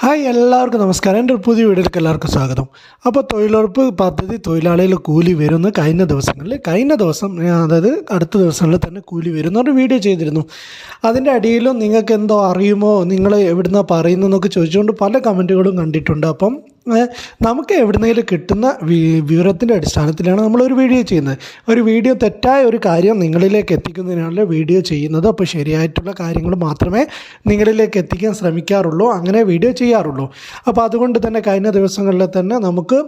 Hi എല്ലാവർക്കും നമസ്കാരം. എന്റെ പുതിയ വീഡിയോയിലേക്ക് എല്ലാവർക്കും സ്വാഗതം. അപ്പോൾ തൊഴിലുറപ്പ് പദ്ധതി തൊഴിലാളികൾ കൂലി വരുന്ന കഴിഞ്ഞ ദിവസങ്ങളിൽ കഴിഞ്ഞ ദിവസം അതായത് അടുത്ത ദിവസങ്ങളിൽ തന്നെ കൂലി വരുന്ന ഒരു വീഡിയോ ചെയ്തിരുന്നു. അതിന്റെ അടിയിലും നിങ്ങൾക്ക് എന്തോ അറിയുമോ? നിങ്ങൾ എവിടുന്നാണ് പറയുന്നതെന്നൊക്കെ ചോദിച്ചുകൊണ്ട് പല കമന്റുകളും കണ്ടിട്ടുണ്ട്. അപ്പം നമുക്ക് എവിടുന്നെങ്കിലും കിട്ടുന്ന വിവരത്തിന്റെ അടിസ്ഥാനത്തിലാണ് നമ്മളൊരു വീഡിയോ ചെയ്യുന്നത്. ഒരു വീഡിയോ തെറ്റായ ഒരു കാര്യം നിങ്ങളിലേക്ക് എത്തിക്കുന്നതിനാണ് വീഡിയോ ചെയ്യുന്നത്. അപ്പോൾ ശരിയായിട്ടുള്ള കാര്യങ്ങൾ മാത്രമേ നിങ്ങളിലേക്ക് എത്തിക്കാൻ ശ്രമിക്കാറുള്ളൂ. അങ്ങനെ വീഡിയോ ചെയ്യാറുള്ളൂ. അപ്പോൾ അതുകൊണ്ട് തന്നെ കഴിഞ്ഞ ദിവസങ്ങളിൽ തന്നെ നമുക്ക്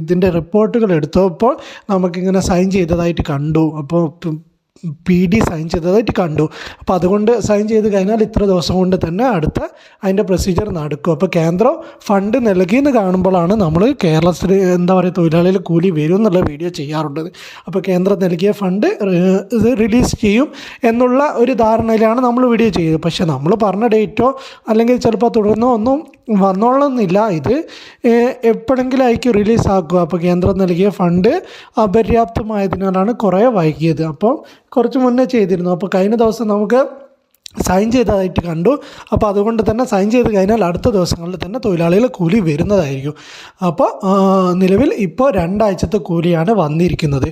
ഇതിന്റെ റിപ്പോർട്ടുകൾ എടുത്തപ്പോൾ നമുക്കിങ്ങനെ സൈൻ ചെയ്തതായിട്ട് കണ്ടു. അപ്പോൾ പി ഡി സൈൻ ചെയ്തതായിട്ട് കണ്ടു. അപ്പോൾ അതുകൊണ്ട് സൈൻ ചെയ്ത് കഴിഞ്ഞാൽ ഇത്ര ദിവസം കൊണ്ട് തന്നെ അടുത്ത അതിന്റെ പ്രൊസീജിയർ നടക്കും. അപ്പോൾ കേന്ദ്രം ഫണ്ട് നൽകിയെന്ന് കാണുമ്പോഴാണ് നമ്മൾ കേരളത്തിൽ എന്താ പറയുക തൊഴിലാളികൾ കൂലി വരും എന്നുള്ള വീഡിയോ ചെയ്യാറുള്ളത് അപ്പോൾ കേന്ദ്രം നൽകിയ ഫണ്ട് ഇത് റിലീസ് ചെയ്യും എന്നുള്ള ഒരു ധാരണയിലാണ് നമ്മൾ വീഡിയോ ചെയ്തത്. പക്ഷേ നമ്മൾ പറഞ്ഞ ഡേറ്റോ അല്ലെങ്കിൽ ചിലപ്പോൾ തുടർന്നോ ഒന്നും വന്നോളന്നില്ല. ഇത് എപ്പോഴെങ്കിലും ആയിരിക്കും റിലീസ് ആക്കുക അപ്പോൾ കേന്ദ്രം നൽകിയ ഫണ്ട് അപര്യാപ്തമായതിനാലാണ് കുറേ വൈകിയത്. അപ്പോൾ കുറച്ച് മുന്നേ ചെയ്തിരുന്നു. അപ്പോൾ കഴിഞ്ഞ ദിവസം നമുക്ക് സൈൻ ചെയ്തതായിട്ട് കണ്ടു. അപ്പോൾ അതുകൊണ്ട് തന്നെ സൈൻ ചെയ്ത് കഴിഞ്ഞാൽ അടുത്ത ദിവസങ്ങളിൽ തന്നെ തൊഴിലാളികൾ കൂലി വരുന്നതായിരിക്കും. അപ്പോൾ നിലവിൽ ഇപ്പോൾ രണ്ടാഴ്ചത്തെ കൂലിയാണ് വന്നിരിക്കുന്നത്.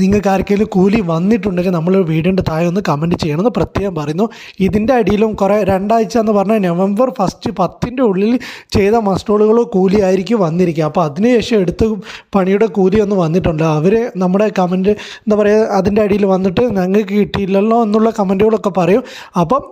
നിങ്ങൾക്ക് ആർക്കെങ്കിലും കൂലി വന്നിട്ടുണ്ടെങ്കിൽ നമ്മൾ വീടിന്റെ താഴെ ഒന്ന് കമന്റ് ചെയ്യണമെന്ന് പ്രത്യേകം പറയുന്നു. ഇതിന്റെ അടിയിലും കുറേ രണ്ടാഴ്ച എന്ന് പറഞ്ഞാൽ നവംബർ ഫസ്റ്റ് പത്തിന്റെ ഉള്ളിൽ ചെയ്ത മസ്റ്റോളുകളോ കൂലി ആയിരിക്കും വന്നിരിക്കുക. അപ്പോൾ അതിനുശേഷം എടുത്ത് പണിയുടെ കൂലി ഒന്ന് വന്നിട്ടുണ്ട്. അവർ നമ്മുടെ കമന്റ് എന്താ പറയുക അതിന്റെ അടിയിൽ വന്നിട്ട് ഞങ്ങൾക്ക് കിട്ടിയില്ലല്ലോ എന്നുള്ള കമന്റുകളൊക്കെ പറയും. അപ്പം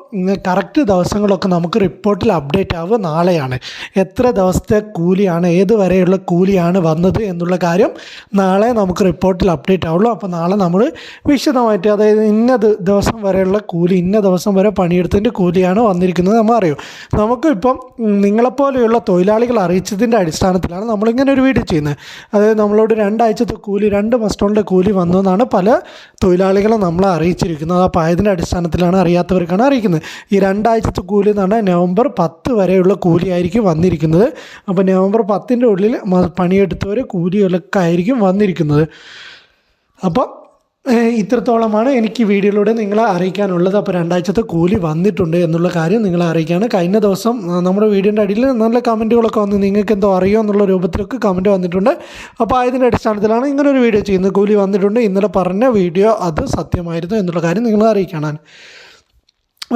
കറക്റ്റ് ദിവസങ്ങളൊക്കെ നമുക്ക് റിപ്പോർട്ടിൽ അപ്ഡേറ്റ് ആവുക നാളെയാണ്. എത്ര ദിവസത്തെ കൂലിയാണ് ഏത് വരെയുള്ള കൂലിയാണ് വന്നത് എന്നുള്ള കാര്യം നാളെ നമുക്ക് റിപ്പോർട്ടിൽ അപ്ഡേറ്റ് ആവുള്ളൂ അപ്പോൾ നാളെ നമ്മൾ വിശദമായിട്ട് അതായത് ഇന്ന ദിവസം വരെയുള്ള കൂലി ഇന്ന ദിവസം വരെ പണിയെടുത്തതിന്റെ കൂലിയാണ് വന്നിരിക്കുന്നത് നമ്മൾ അറിയും. നമുക്ക് ഇപ്പം ഉം, നിങ്ങളെപ്പോലെയുള്ള തൊഴിലാളികൾ അറിയിച്ചതിന്റെ അടിസ്ഥാനത്തിലാണ് നമ്മളിങ്ങനെ ഒരു വീഡിയോ ചെയ്യുന്നത്. അതായത് നമ്മളോട് രണ്ടാഴ്ചത്തെ കൂലി രണ്ട് മസ്റ്റോണിന്റെ കൂലി വന്നു എന്നാണ് പല തൊഴിലാളികളും നമ്മളെ അറിയിച്ചിരിക്കുന്നത്. അപ്പോൾ അതിന്റെ അടിസ്ഥാനത്തിലാണ് അറിയാത്തവർക്കാണ് അറിയിക്കുന്നത്. ഈ രണ്ടാഴ്ചത്തെ കൂലി എന്ന് പറഞ്ഞാൽ നവംബർ പത്ത് വരെയുള്ള കൂലിയായിരിക്കും വന്നിരിക്കുന്നത്. അപ്പോൾ നവംബർ പത്തിന്റെ ഉള്ളിൽ പണിയെടുത്തവർ കൂലികളൊക്കെ ആയിരിക്കും വന്നിരിക്കുന്നത്. അപ്പം ഇത്രത്തോളമാണ് എനിക്ക് വീഡിയോയിലൂടെ നിങ്ങളെ അറിയിക്കാനുള്ളത്. അപ്പോൾ രണ്ടാഴ്ചത്തെ കൂലി വന്നിട്ടുണ്ട് എന്നുള്ള കാര്യം നിങ്ങളെ അറിയിക്കുകയാണ്. കഴിഞ്ഞ ദിവസം നമ്മുടെ വീഡിയോന്റെ അടിയിൽ നല്ല കമന്റുകളൊക്കെ വന്ന്. നിങ്ങൾക്ക് എന്തോ അറിയോ എന്നുള്ള രൂപത്തിലൊക്കെ കമന്റ് വന്നിട്ടുണ്ട്. അപ്പോൾ അതിന്റെ അടിസ്ഥാനത്തിലാണ് ഇങ്ങനെ ഒരു വീഡിയോ ചെയ്യുന്നത്. കൂലി വന്നിട്ടുണ്ട്. ഇന്നലെ പറഞ്ഞ വീഡിയോ അത് സത്യമായിരുന്നു എന്നുള്ള കാര്യം നിങ്ങളെ അറിയിക്കണം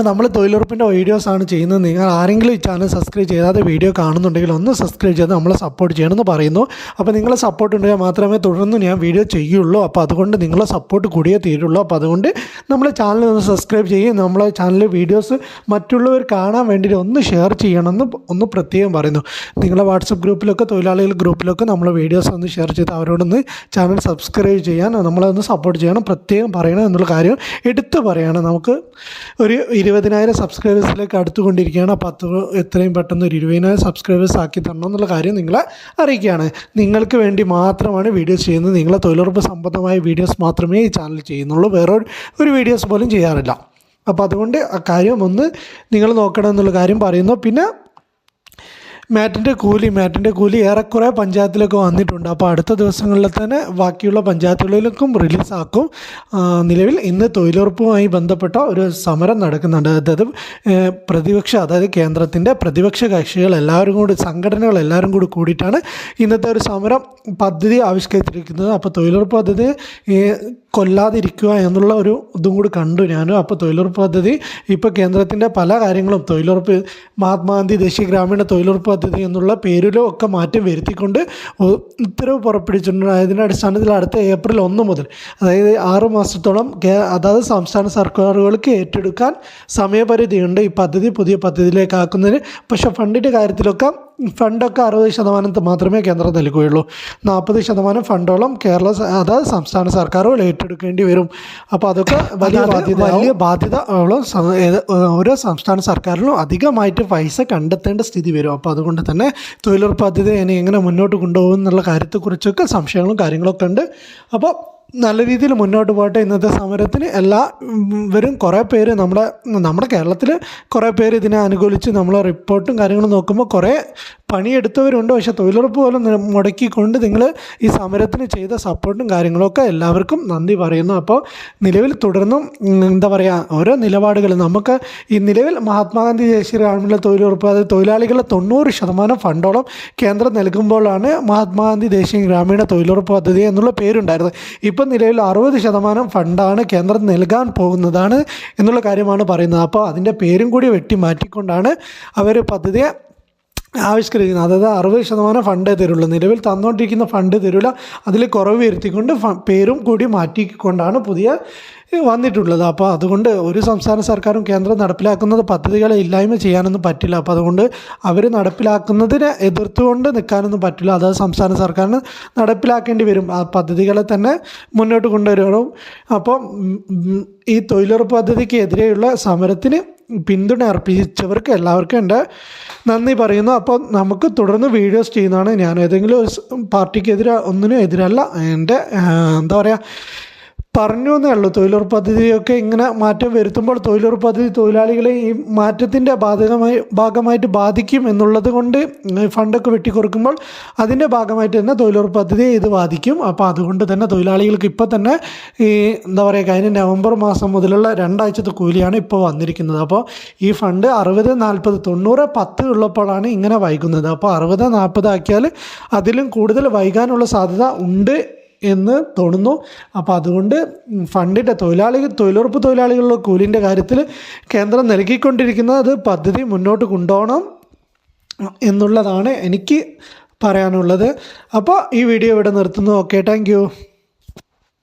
അപ്പോൾ നമ്മൾ തൊഴിലുറപ്പിന്റെ വീഡിയോസാണ് ചെയ്യുന്നത്. നിങ്ങൾ ആരെങ്കിലും ഈ ചാനൽ സബ്സ്ക്രൈബ് ചെയ്യാതെ വീഡിയോ കാണുന്നുണ്ടെങ്കിൽ ഒന്ന് സബ്സ്ക്രൈബ് ചെയ്ത് നമ്മളെ സപ്പോർട്ട് ചെയ്യണമെന്ന് പറയുന്നു. അപ്പോൾ നിങ്ങളെ സപ്പോർട്ട് ഉണ്ടെങ്കിൽ മാത്രമേ തുടർന്ന് ഞാൻ വീഡിയോ ചെയ്യുള്ളൂ. അപ്പോൾ അതുകൊണ്ട് നിങ്ങളെ സപ്പോർട്ട് കൂടിയേ തീരുള്ളൂ. അപ്പോൾ അതുകൊണ്ട് നമ്മളെ ചാനൽ ഒന്ന് സബ്സ്ക്രൈബ് ചെയ്യും. നമ്മളെ ചാനലിലെ വീഡിയോസ് മറ്റുള്ളവർ കാണാൻ വേണ്ടിയിട്ട് ഒന്ന് ഷെയർ ചെയ്യണമെന്ന് ഒന്ന് പ്രത്യേകം പറയുന്നു. നിങ്ങളെ വാട്സപ്പ് ഗ്രൂപ്പിലൊക്കെ തൊഴിലാളികൾ ഗ്രൂപ്പിലൊക്കെ നമ്മളെ വീഡിയോസ് ഒന്ന് ഷെയർ ചെയ്ത് അവരോടൊന്ന് ചാനൽ സബ്സ്ക്രൈബ് ചെയ്യാൻ നമ്മളെ ഒന്ന് സപ്പോർട്ട് ചെയ്യണം. പ്രത്യേകം പറയണം എന്നുള്ള കാര്യം എടുത്തു പറയണം. നമുക്ക് ഒരു ഇരുപതിനായിരം സബ്സ്ക്രൈബേഴ്സിലേക്ക് അടുത്തുകൊണ്ടിരിക്കുകയാണ്. അപ്പോൾ അത് എത്രയും പെട്ടെന്ന് ഒരു ഇരുപതിനായിരം സബ്സ്ക്രൈബേഴ്സ് ആക്കി തരണം എന്നുള്ള കാര്യം നിങ്ങളെ അറിയിക്കുകയാണ്. നിങ്ങൾക്ക് വേണ്ടി മാത്രമാണ് വീഡിയോസ് ചെയ്യുന്നത്. നിങ്ങളെ തൊഴിലുറപ്പ് സംബന്ധമായ വീഡിയോസ് മാത്രമേ ഈ ചാനൽ ചെയ്യുന്നുള്ളൂ. വേറെ ഒരു- ഒരു വീഡിയോസ് പോലും ചെയ്യാറില്ല. അപ്പോൾ അതുകൊണ്ട് ആ കാര്യം ഒന്ന് നിങ്ങൾ നോക്കണം എന്നുള്ള കാര്യം പറയുന്നു. പിന്നെ മാറ്റിന്റെ കൂലി മാറ്റിന്റെ കൂലി ഏറെക്കുറെ പഞ്ചായത്തിലൊക്കെ വന്നിട്ടുണ്ട്. അപ്പോൾ അടുത്ത ദിവസങ്ങളിൽ തന്നെ ബാക്കിയുള്ള പഞ്ചായത്തുകളിലേക്കും റിലീസാക്കും. നിലവിൽ ഇന്ന് തൊഴിലുറപ്പുമായി ബന്ധപ്പെട്ട ഒരു സമരം നടക്കുന്നുണ്ട്. അതായത് പ്രതിപക്ഷ അതായത് കേന്ദ്രത്തിന്റെ പ്രതിപക്ഷ കക്ഷികൾ എല്ലാവരും കൂടി സംഘടനകൾ എല്ലാവരും കൂടി കൂടിയിട്ടാണ് ഇന്നത്തെ ഒരു സമരം പദ്ധതി ആവിഷ്കരിച്ചിരിക്കുന്നത്. അപ്പോൾ തൊഴിലുറപ്പ് പദ്ധതി കൊല്ലാതിരിക്കുക എന്നുള്ള ഒരു ഇതും കൂടി കണ്ടു ഞാനും. അപ്പോൾ തൊഴിലുറപ്പ് പദ്ധതി ഇപ്പോൾ കേന്ദ്രത്തിന്റെ പല കാര്യങ്ങളും തൊഴിലുറപ്പ് മഹാത്മാഗാന്ധി ദേശീയ ഗ്രാമീണ തൊഴിലുറപ്പ് പദ്ധതി എന്നുള്ള പേരിലും ഒക്കെ മാറ്റം വരുത്തിക്കൊണ്ട് ഉത്തരവ് പുറപ്പെടുവിച്ചിട്ടുണ്ട്. അതിന്റെ അടിസ്ഥാനത്തിൽ അടുത്ത ഏപ്രിൽ ഒന്ന് മുതൽ അതായത് ആറ് മാസത്തോളം അതാത് സംസ്ഥാന സർക്കാരുകൾക്ക് ഏറ്റെടുക്കാൻ സമയപരിധിയുണ്ട് ഈ പദ്ധതി പുതിയ പദ്ധതിയിലേക്ക് ആക്കുന്നതിന്. പക്ഷേ ഫണ്ടിന്റെ കാര്യത്തിലൊക്കെ ഫണ്ടൊക്കെ അറുപത് ശതമാനം മാത്രമേ കേന്ദ്രം നൽകുകയുള്ളൂ. നാൽപ്പത് ശതമാനം ഫണ്ടോളം കേരള അതായത് സംസ്ഥാന സർക്കാരുകൾ ഏറ്റെടുക്കേണ്ടി വരും. അപ്പോൾ അതൊക്കെ വലിയ ബാധ്യത വലിയ ബാധ്യത ഓരോ സംസ്ഥാന സർക്കാരിലും അധികമായിട്ട് പൈസ കണ്ടെത്തേണ്ട സ്ഥിതി വരും. അപ്പോൾ അതുകൊണ്ട് തന്നെ തൊഴിലുറപ്പ് പദ്ധതി ഇനി എങ്ങനെ മുന്നോട്ട് കൊണ്ടുപോകും എന്നുള്ള കാര്യത്തെക്കുറിച്ചൊക്കെ സംശയങ്ങളും കാര്യങ്ങളൊക്കെ ഉണ്ട്. അപ്പോൾ നല്ല രീതിയിൽ മുന്നോട്ട് പോകട്ടെ. ഇന്നത്തെ സമരത്തിന് എല്ലാ വരും കുറേ പേര് നമ്മുടെ നമ്മുടെ കേരളത്തിൽ കുറേ പേര് ഇതിനെ അനുകൂലിച്ച് നമ്മളെ റിപ്പോർട്ടും കാര്യങ്ങളും നോക്കുമ്പോൾ കുറേ പണിയെടുത്തവരുണ്ട്. പക്ഷേ തൊഴിലുറപ്പ് പോലും മുടക്കിക്കൊണ്ട് നിങ്ങൾ ഈ സമരത്തിന് ചെയ്ത സപ്പോർട്ടും കാര്യങ്ങളൊക്കെ എല്ലാവർക്കും നന്ദി പറയുന്നു. അപ്പോൾ നിലവിൽ തുടർന്നും എന്താ പറയുക ഓരോ നിലപാടുകൾ നമുക്ക് ഈ നിലവിൽ മഹാത്മാഗാന്ധി ദേശീയ ഗ്രാമീണ തൊഴിലുറപ്പ് അതായത് തൊഴിലാളികളുടെ തൊണ്ണൂറ് ശതമാനം ഫണ്ടോളം കേന്ദ്രം നൽകുമ്പോഴാണ് മഹാത്മാഗാന്ധി ദേശീയ ഗ്രാമീണ തൊഴിലുറപ്പ് പദ്ധതി എന്നുള്ള പേരുണ്ടായിരുന്നത്. ഇപ്പം നിലവിൽ അറുപത് ശതമാനം ഫണ്ടാണ് കേന്ദ്രം നൽകാൻ പോകുന്നതാണ് എന്നുള്ള കാര്യമാണ് പറയുന്നത്. അപ്പോൾ അതിന്റെ പേരും കൂടി വെട്ടി മാറ്റിക്കൊണ്ടാണ് അവർ പദ്ധതിയെ ആവിഷ്കരിക്കുന്നത് അതായത് അറുപത് ശതമാനം ഫണ്ടേ തരുള്ളൂ. നിലവിൽ തന്നുകൊണ്ടിരിക്കുന്ന ഫണ്ട് തരില്ല അതിൽ കുറവ് വരുത്തിക്കൊണ്ട് പേരും കൂടി മാറ്റിക്കൊണ്ടാണ് പുതിയ വന്നിട്ടുള്ളത്. അപ്പോൾ അതുകൊണ്ട് ഒരു സംസ്ഥാന സർക്കാരും കേന്ദ്രം നടപ്പിലാക്കുന്നത് പദ്ധതികളെ ഇല്ലായ്മ ചെയ്യാനൊന്നും പറ്റില്ല. അപ്പോൾ അതുകൊണ്ട് അവർ നടപ്പിലാക്കുന്നതിനെ എതിർത്തുകൊണ്ട് നിൽക്കാനൊന്നും പറ്റില്ല. അതായത് സംസ്ഥാന സർക്കാരിന് നടപ്പിലാക്കേണ്ടി വരും. ആ പദ്ധതികളെ തന്നെ മുന്നോട്ട് കൊണ്ടുവരണം. അപ്പോൾ ഈ തൊഴിലുറപ്പ് പദ്ധതിക്ക് എതിരെയുള്ള സമരത്തിന് പിന്തുണ അർപ്പിച്ചവർക്ക് എല്ലാവർക്കും എന്റെ നന്ദി പറയുന്നു. അപ്പോൾ നമുക്ക് തുടർന്ന് വീഡിയോസ് ചെയ്യുന്നതാണ് ഞാൻ ഏതെങ്കിലും ഒരു പാർട്ടിക്കെതിരെ ഒന്നിനും എതിരല്ല. എന്റെ എന്താ പറയുക പറഞ്ഞു എന്നേ ഉള്ളൂ. തൊഴിലുറപ്പ് പദ്ധതിയൊക്കെ ഇങ്ങനെ മാറ്റം വരുത്തുമ്പോൾ തൊഴിലുറപ്പ് പദ്ധതി തൊഴിലാളികളെ ഈ മാറ്റത്തിന്റെ ബാധകമായി ഭാഗമായിട്ട് ബാധിക്കും എന്നുള്ളത് കൊണ്ട് ഫണ്ടൊക്കെ വെട്ടിക്കുറക്കുമ്പോൾ അതിന്റെ ഭാഗമായിട്ട് തന്നെ തൊഴിലുറപ്പ് പദ്ധതിയെ ഇത് ബാധിക്കും. അപ്പോൾ അതുകൊണ്ട് തന്നെ തൊഴിലാളികൾക്ക് ഇപ്പോൾ തന്നെ ഈ എന്താ പറയുക കഴിഞ്ഞ നവംബർ മാസം മുതലുള്ള രണ്ടാഴ്ചത്തെ കൂലിയാണ് ഇപ്പോൾ വന്നിരിക്കുന്നത്. അപ്പോൾ ഈ ഫണ്ട് അറുപത് നാൽപ്പത് തൊണ്ണൂറ് പത്ത് ഉള്ളപ്പോഴാണ് ഇങ്ങനെ വൈകുന്നത്. അപ്പോൾ അറുപത് നാൽപ്പത് ആക്കിയാൽ അതിലും കൂടുതൽ വൈകാനുള്ള സാധ്യത ഉണ്ട് എന്ന് തോന്നുന്നു. അപ്പോൾ അതുകൊണ്ട് ഫണ്ടിന്റെ തൊഴിലാളി തൊഴിലുറപ്പ് തൊഴിലാളികളുടെ കൂലിന്റെ കാര്യത്തിൽ കേന്ദ്രം നൽകിക്കൊണ്ടിരിക്കുന്നത് അത് പദ്ധതി മുന്നോട്ട് കൊണ്ടുപോകണം എന്നുള്ളതാണ് എനിക്ക് പറയാനുള്ളത്. അപ്പോൾ ഈ വീഡിയോ ഇവിടെ നിർത്തുന്നു. Okay thank